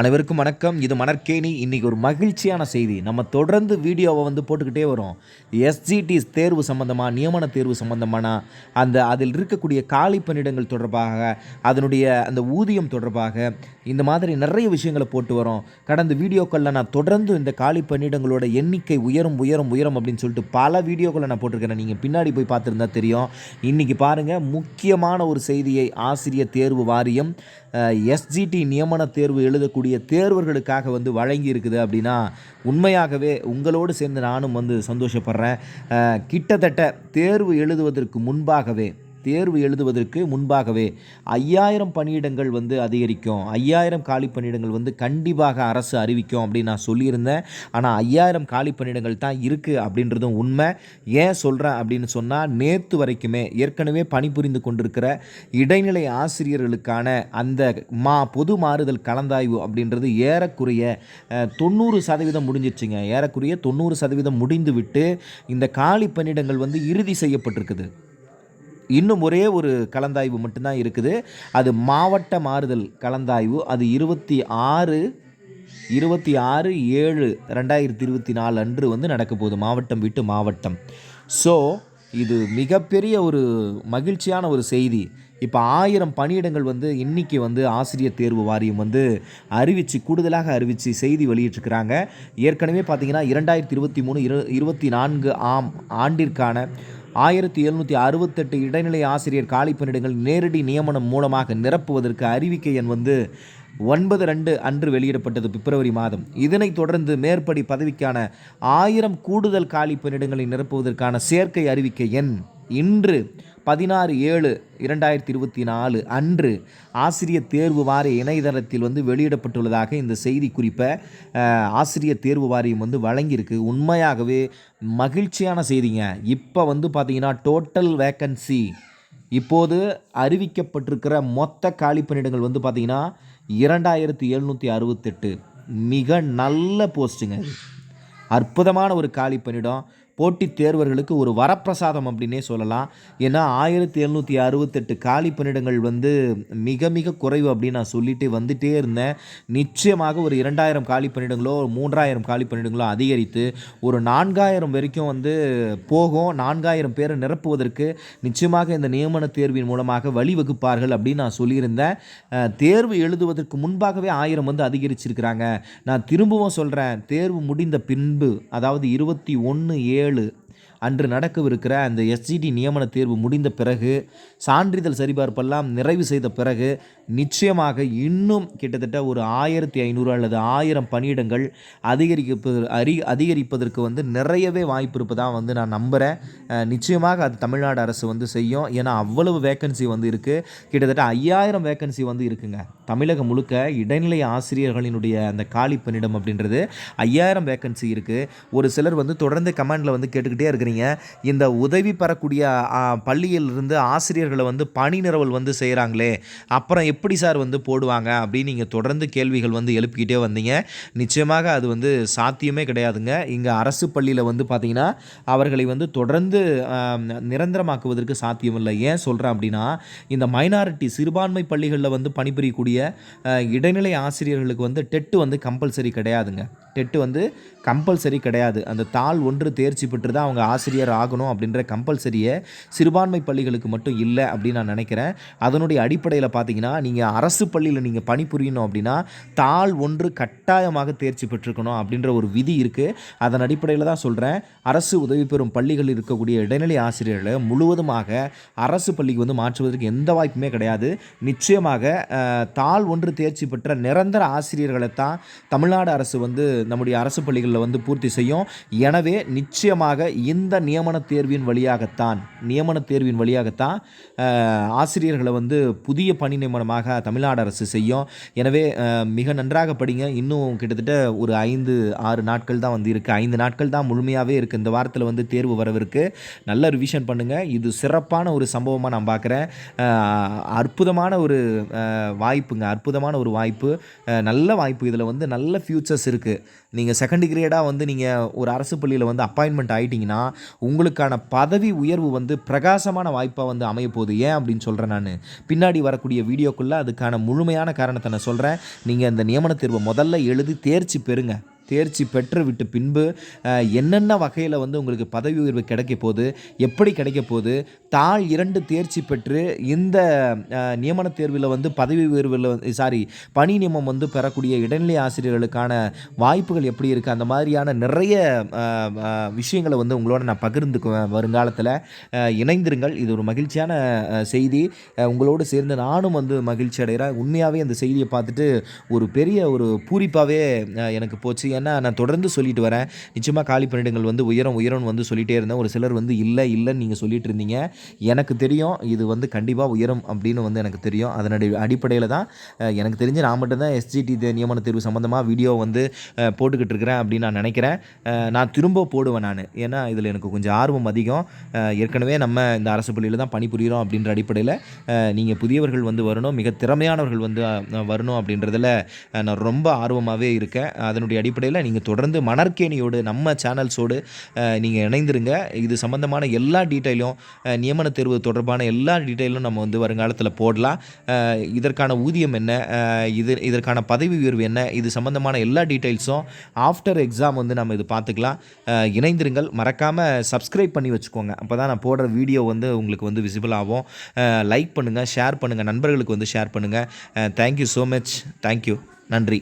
அனைவருக்கும் வணக்கம். இது மணற்கேணி. இன்றைக்கி ஒரு மகிழ்ச்சியான செய்தி. நம்ம தொடர்ந்து வீடியோவை வந்து போட்டுக்கிட்டே வரோம். எஸ்ஜிடி தேர்வு சம்பந்தமாக நியமன தேர்வு சம்பந்தமான அந்த அதில் இருக்கக்கூடிய காலி பணியிடங்கள் தொடர்பாக அதனுடைய அந்த ஊதியம் தொடர்பாக இந்த மாதிரி நிறைய விஷயங்களை போட்டு வரோம். கடந்த வீடியோக்களில் நான் தொடர்ந்து இந்த காலி பணியிடங்களோட எண்ணிக்கை உயரும் உயரும் உயரும் அப்படின்னு சொல்லிட்டு பல வீடியோக்களை நான் போட்டிருக்கிறேன். நீங்கள் பின்னாடி போய் பார்த்துருந்தா தெரியும். இன்றைக்கி பாருங்கள் முக்கியமான ஒரு செய்தியை ஆசிரியர் தேர்வு வாரியம் எஸ்ஜிடி நியமன தேர்வு எழுதக்கூடிய தேர்வர்களுக்காக வந்து வழங்கி இருக்குது அப்படின்னா உண்மையாகவே உங்களோடு சேர்ந்து நானும் வந்து சந்தோஷப்படுறேன். கிட்டத்தட்ட தேர்வு எழுதுவதற்கு முன்பாகவே தேர்வு எழுதுவதற்கு முன்பாகவே ஐயாயிரம் பணியிடங்கள் வந்து அதிகரிக்கும். ஐயாயிரம் காலி பணியிடங்கள் வந்து கண்டிப்பாக அரசு அறிவிக்கும் அப்படின்னு நான் சொல்லியிருந்தேன். ஆனால் ஐயாயிரம் காலி பணியிடங்கள் தான் இருக்குது அப்படின்றதும் உண்மை. ஏன் சொல்கிறேன் அப்படின்னு சொன்னால் நேற்று வரைக்குமே ஏற்கனவே பணிபுரிந்து கொண்டிருக்கிற இடைநிலை ஆசிரியர்களுக்கான அந்த மா பொது மாறுதல் கலந்தாய்வு அப்படின்றது ஏறக்குறைய தொண்ணூறு சதவீதம் முடிஞ்சிருச்சுங்க. ஏறக்குறைய தொண்ணூறு சதவீதம் முடிந்துவிட்டு இந்த காலி பணியிடங்கள் வந்து இறுதி செய்யப்பட்டிருக்குது. இன்னும் ஒரே ஒரு கலந்தாய்வு மட்டும்தான் இருக்குது. அது மாவட்ட மாறுதல் கலந்தாய்வு. அது இருபத்தி ஆறு இருபத்தி ஆறு ஏழு ரெண்டாயிரத்தி இருபத்தி நாலு அன்று வந்து நடக்க போகுது. மாவட்டம் விட்டு மாவட்டம். ஸோ இது மிகப்பெரிய ஒரு மகிழ்ச்சியான ஒரு செய்தி. இப்போ ஆயிரம் பணியிடங்கள் வந்து இன்னைக்கு வந்து ஆசிரியர் தேர்வு வாரியம் வந்து அறிவித்து கூடுதலாக அறிவித்து செய்தி வெளியிட்டிருக்கிறாங்க. ஏற்கனவே பார்த்திங்கன்னா இரண்டாயிரத்தி இருபத்தி மூணு இரு இருபத்தி நான்கு ஆம் ஆண்டிற்கான ஆயிரத்தி எழுநூற்றி அறுபத்தெட்டு இடைநிலை ஆசிரியர் காலிப்பணியிடங்கள் நேரடி நியமனம் மூலமாக நிரப்புவதற்கு அறிவிக்கை எண் வந்து ஒன்பது ரெண்டு அன்று வெளியிடப்பட்டது பிப்ரவரி மாதம். இதனைத் தொடர்ந்து மேற்படி பதவிக்கான ஆயிரம் கூடுதல் காலி பணியிடங்களை நிரப்புவதற்கான சேர்க்கை அறிவிக்கை எண் இன்று பதினாறு ஏழு இரண்டாயிரத்தி இருபத்தி நாலு அன்று ஆசிரியர் தேர்வு வாரிய இணையதளத்தில் வந்து வெளியிடப்பட்டுள்ளதாக இந்த செய்தி குறிப்பை ஆசிரியர் தேர்வு வாரியம் வந்து வழங்கியிருக்கு. உண்மையாகவே மகிழ்ச்சியான செய்திங்க. இப்போ வந்து பார்த்திங்கன்னா டோட்டல் வேக்கன்சி இப்போது அறிவிக்கப்பட்டிருக்கிற மொத்த காலி பணியிடங்கள் வந்து பார்த்திங்கன்னா இரண்டாயிரத்தி எழுநூற்றி அறுபத்தெட்டு. மிக நல்ல போஸ்ட்டுங்க அற்புதமான ஒரு காலி பணியிடம். போட்டித் தேர்வர்களுக்கு ஒரு வரப்பிரசாதம் அப்படின்னே சொல்லலாம். ஏன்னா ஆயிரத்தி எழுநூற்றி அறுபத்தெட்டு காலி பணியிடங்கள் வந்து மிக மிக குறைவு அப்படின்னு நான் சொல்லிட்டு வந்துட்டே இருந்தேன். நிச்சயமாக ஒரு இரண்டாயிரம் காலி பணியிடங்களோ மூன்றாயிரம் காலி பணியிடங்களோ அதிகரித்து ஒரு நான்காயிரம் வரைக்கும் வந்து போகும். நான்காயிரம் பேரை நிரப்புவதற்கு நிச்சயமாக இந்த நியமன தேர்வின் மூலமாக வழிவகுப்பார்கள் அப்படின்னு நான் சொல்லியிருந்தேன். தேர்வு எழுதுவதற்கு முன்பாகவே ஆயிரம் வந்து அதிகரிச்சிருக்கிறாங்க. நான் திரும்பவும் சொல்கிறேன் தேர்வு முடிந்த பின்பு அதாவது இருபத்தி ஒன்று ஏ ஏழு அன்று நடக்கவிருக்கிற அந்த எஸ்ஜிடி நியமன தேர்வு முடிந்த பிறகு சான்றிதழ் சரிபார்ப்பெல்லாம் நிறைவு செய்த பிறகு நிச்சயமாக இன்னும் கிட்டத்தட்ட ஒரு ஆயிரத்தி ஐநூறு அல்லது ஆயிரம் பணியிடங்கள் அதிகரிப்பது அறி அதிகரிப்பதற்கு வந்து நிறையவே வாய்ப்பு இருப்பதாக வந்து நான் நம்புகிறேன் நிச்சயமாக அது தமிழ்நாடு அரசு வந்து செய்யும். ஏன்னா அவ்வளவு வேக்கன்சி வந்து இருக்குது கிட்டத்தட்ட ஐயாயிரம் வேக்கன்சி வந்து இருக்குங்க. தமிழகம் முழுக்க இடைநிலை ஆசிரியர்களினுடைய அந்த காலி பணியிடம் அப்படின்றது ஐயாயிரம் வேக்கன்சி இருக்குது ஒரு சிலர் வந்து தொடர்ந்து கமெண்டில் வந்து கேட்டுக்கிட்டே இருக்கிறீங்க. இந்த உதவி பெறக்கூடிய பள்ளியிலிருந்து பள்ளியில் இருந்து ஆசிரியர்களை வந்து பணி நிரவல் வந்து செய்கிறாங்களே அப்புறம் எப்படி சார் வந்து போடுவாங்க அப்படின்னு நீங்கள் தொடர்ந்து கேள்விகள் வந்து எழுப்பிக்கிட்டே வந்தீங்க. நிச்சயமாக அது வந்து சாத்தியமே கிடையாதுங்க. இங்கே அரசு பள்ளியில் வந்து பார்த்தீங்கன்னா அவர்களை வந்து தொடர்ந்து நிரந்தரமாக்குவதற்கு நிரந்தரமாக்குவதற்கு சாத்தியமில்லை. ஏன் சொல்கிறேன் அப்படின்னா இந்த மைனாரிட்டி சிறுபான்மை பள்ளிகளில் வந்து பணிபுரியக்கூடிய இடைநிலை ஆசிரியர்களுக்கு வந்து டெட்டு வந்து கம்பல்சரி கிடையாதுங்க. டெட்டு வந்து கம்பல்சரி கிடையாது. அந்த தாள் ஒன்று தேர்ச்சி பெற்று தான் அவங்க ஆசிரியர் ஆகணும் அப்படின்ற கம்பல்சரியை சிறுபான்மை பள்ளிகளுக்கு மட்டும் இல்லை அப்படின்னு நான் நினைக்கிறேன். அதனுடைய அடிப்படையில் பார்த்தீங்கன்னா நீங்கள் அரசு பள்ளியில் நீங்கள் பணிபுரியணும் அப்படின்னா தாள் ஒன்று கட்டாயமாக தேர்ச்சி பெற்றிருக்கணும் அப்படின்ற ஒரு விதி இருக்குது அதன் அடிப்படையில் தான் சொல்கிறேன் அரசு உதவி பெறும் பள்ளிகளில் இருக்கக்கூடிய இடைநிலை ஆசிரியர்களை முழுவதுமாக அரசு பள்ளிக்கு வந்து மாற்றுவதற்கு எந்த வாய்ப்புமே கிடையாது. நிச்சயமாக தாள் ஒன்று தேர்ச்சி பெற்ற நிரந்தர ஆசிரியர்களை தான் தமிழ்நாடு அரசு வந்து நம்முடைய அரசு பள்ளிகளில் வந்து பூர்த்தி செய்யும். எனவே நிச்சயமாக இந்த நியமன தேர்வின் வழியாகத்தான் நியமன தேர்வின் வழியாகத்தான் ஆசிரியர்களை வந்து புதிய பணி நியமனமாக தமிழ்நாடு அரசு செய்யும். எனவே மிக நன்றாக படிங்க. இன்னும் கிட்டத்தட்ட ஒரு ஐந்து ஆறு நாட்கள் தான் வந்து இருக்குது ஐந்து நாட்கள் தான் முழுமையாகவே இருக்குது இந்த வாரத்தில் வந்து தேர்வு வரவிருக்கு. நல்ல ரிவிஷன் பண்ணுங்கள் இது சிறப்பான ஒரு சம்பவமாக நான் பார்க்குறேன் அற்புதமான ஒரு வாய்ப்புங்க. அற்புதமான ஒரு வாய்ப்பு. நல்ல வாய்ப்பு. இதில் வந்து நல்ல ஃப்யூச்சர்ஸ் இருக்குது நீங்கள் செகண்ட் கிரேடாக வந்து நீங்கள் ஒரு அரசு பள்ளியில் வந்து அப்பாயின்மெண்ட் ஆகிட்டிங்கன்னா உங்களுக்கான பதவி உயர்வு வந்து பிரகாசமான வாய்ப்பாக வந்து அமையப்போகுது. ஏன் அப்படின்னு சொல்கிறேன் நான். பின்னாடி வரக்கூடிய வீடியோக்குள்ளே அதுக்கான முழுமையான காரணத்தை நான் சொல்கிறேன் நீங்கள் இந்த நியமன தேர்வை முதல்ல எழுதி தேர்ச்சி பெறுங்க. தேர்ச்சி பெற்று விட்டு பின்பு என்னென்ன வகையில் வந்து உங்களுக்கு பதவி உயர்வு கிடைக்க போகுது எப்படி கிடைக்க போகுது தாள் இரண்டு தேர்ச்சி பெற்று இந்த நியமன தேர்வில் வந்து பதவி உயர்வில் சாரி பணி நியமம் வந்து பெறக்கூடிய இடைநிலை ஆசிரியர்களுக்கான வாய்ப்புகள் எப்படி இருக்குது அந்த மாதிரியான நிறைய விஷயங்களை வந்து உங்களோட நான் பகிர்ந்துக்குவேன் வருங்காலத்தில் இணைந்திருங்கள். இது ஒரு மகிழ்ச்சியான செய்தி. உங்களோடு சேர்ந்து நானும் வந்து மகிழ்ச்சி அடைகிறேன் உண்மையாகவே அந்த செய்தியை பார்த்துட்டு ஒரு பெரிய ஒரு பூரிப்பாகவே எனக்கு போச்சு. ஏன்னா நான் தொடர்ந்து சொல்லிட்டு வரேன். நிச்சயமாக காலி பணியிடங்கள் வந்து உயரம் உயரம்னு வந்து சொல்லிகிட்டே இருந்தேன். ஒரு சிலர் வந்து இல்லை இல்லைன்னு நீங்கள் சொல்லிட்டு இருந்தீங்க. எனக்கு தெரியும் இது வந்து கண்டிப்பாக உயரம் அப்படின்னு வந்து எனக்கு தெரியும். அதனுடைய அடிப்படையில் தான் எனக்கு தெரிஞ்சு நான் மட்டும்தான் எஸ்ஜிடி நியமன தேர்வு சம்மந்தமாக வீடியோ வந்து போட்டுக்கிட்டு இருக்கிறேன் அப்படின்னு நான் நினைக்கிறேன். நான் திரும்ப போடுவேன் நான். ஏன்னா இதில் எனக்கு கொஞ்சம் ஆர்வம் அதிகம். ஏற்கனவே நம்ம இந்த அரசு பள்ளியில் தான் பணிபுரிகிறோம் அப்படின்ற அடிப்படையில் நீங்கள் புதியவர்கள் வந்து வரணும். மிக திறமையானவர்கள் வந்து வரணும் அப்படின்றதில் நான் ரொம்ப ஆர்வமாகவே இருக்கேன். அதனுடைய அடிப்படை அடிப்படையில் நீங்கள் தொடர்ந்து மணற்கேணியோடு நம்ம சேனல்ஸோடு நீங்கள் இணைந்திருங்க. இது சம்மந்தமான எல்லா டீட்டெயிலும் நியமன தேர்வு தொடர்பான எல்லா டீட்டெயிலும் நம்ம வந்து வருங்காலத்தில் போடலாம். இதற்கான ஊதியம் என்ன? இது இதற்கான பதவி உயர்வு என்ன? இது சம்மந்தமான எல்லா டீட்டெயில்ஸும் ஆஃப்டர் எக்ஸாம் வந்து நம்ம இது பார்த்துக்கலாம் இணைந்திருங்கள். மறக்காமல் சப்ஸ்கிரைப் பண்ணி வச்சுக்கோங்க. அப்போ தான் நான் போடுற வீடியோ வந்து உங்களுக்கு வந்து விசிபிள் ஆகும். லைக் பண்ணுங்கள் ஷேர் பண்ணுங்கள் நண்பர்களுக்கு வந்து ஷேர் பண்ணுங்கள் தேங்க்யூ ஸோ மச் தேங்க்யூ நன்றி.